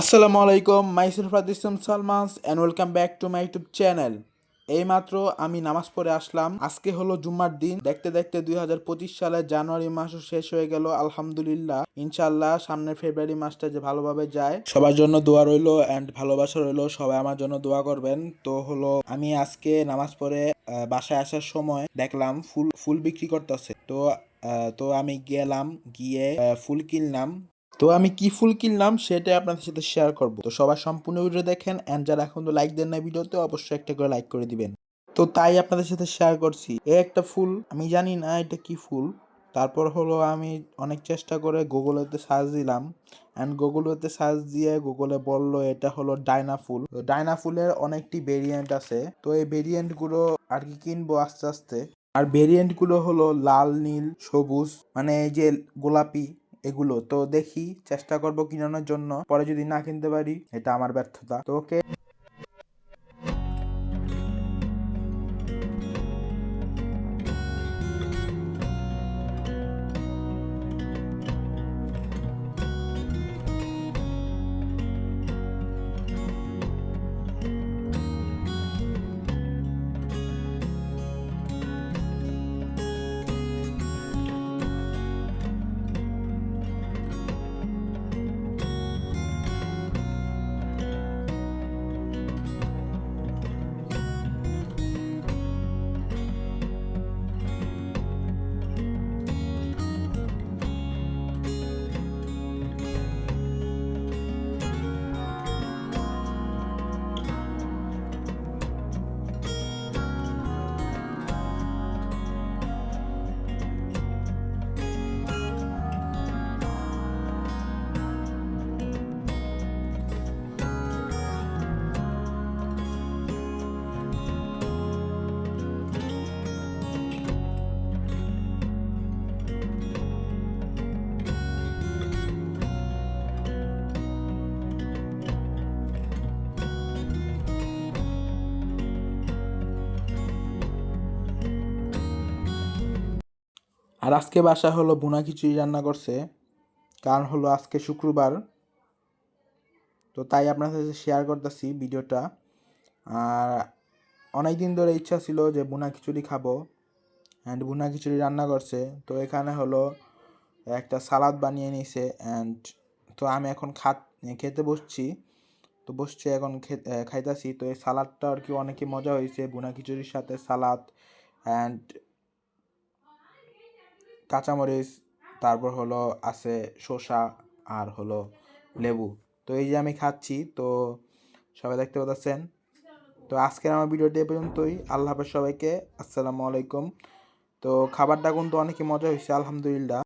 আসসালামু আলাইকুম myself Islam Salmas and welcome back to my YouTube channel এইমাত্র আমি নামাজ পড়ে আসলাম। আজকে হলো জুম্মার দিন। দেখতে দেখতে দুই সালের জানুয়ারি মাসও শেষ হয়ে গেল, আলহামদুলিল্লাহ। ইনশাল্লাহ সামনের ফেব্রুয়ারি মাসটা যে ভালোভাবে যায়, সবার জন্য দোয়া রইল অ্যান্ড ভালোবাসা রইল, সবাই আমার জন্য দোয়া করবেন। তো হলো, আমি আজকে নামাজ পড়ে বাসায় আসার সময় দেখলাম ফুল ফুল বিক্রি করতেছে। তো তো আমি গেলাম, গিয়ে ফুল কিনলাম। তো আমি কি ফুল কিনলাম সেটা আপনাদের সাথে শেয়ার করব। তো সবাই সম্পূর্ণ ভিডিও দেখেন এন্ড যারা এখন তো লাইক দেন না ভিডিওতে অবশ্যই একটা করে লাইক করে দিবেন। তো তাই আপনাদের সাথে শেয়ার করছি। এ একটা ফুল, আমি জানি না এটা কি ফুল। তারপর হলো আমি অনেক চেষ্টা করে গুগলেতে সার্চ দিলাম অ্যান্ড গুগলেতে সার্চ দিয়ে গুগলে বলল এটা হলো ডায়না ফুল। ডায়না ফুলের অনেকটি ভেরিয়েন্ট আছে। তো এই ভেরিয়েন্টগুলো আর কি কিনবো আস্তে আস্তে? আর ভেরিয়েন্টগুলো হলো লাল, নীল, সবুজ মানে এই যে গোলাপি এগুলো। তো দেখি চেষ্টা করব কিনানোর জন্য। পরে যদি না কিনতে পারি, এটা আমার ব্যর্থতা। তো ওকে আর আজকে বাসা হলো বুনা খিচুড়ি রান্না করছে। কারণ হলো আজকে শুক্রবার। তো তাই আপনার সাথে শেয়ার করতেছি ভিডিওটা। আর অনেক দিন ধরে ইচ্ছা ছিল যে বুনা খিচুড়ি খাব। অ্যান্ড বুনা খিচুড়ি রান্না করছে। তো এখানে হলো একটা সালাদ বানিয়ে নিছে। অ্যান্ড তো আমি এখন খাত, খেতে বসছি। তো বসছি এখন খাইতাছি। তো এই সালাদটা আর কি অনেকই মজা হয়েছে। বুনা খিচুড়ির সাথে সালাদ। অ্যান্ড কাঁচামরিচ, তারপর হলো আছে শসা আর হলো লেবু। তো এই যে আমি খাচ্ছি, তো সবাই দেখতে পাচ্ছেন? তো আজকের আমার ভিডিওটি এ পর্যন্তই। আল্লাহ হাফেজ সবাইকে, আসসালামু আলাইকুম। তো খাবারটা কিন্তু অনেকই মজা হয়েছে, আলহামদুলিল্লাহ।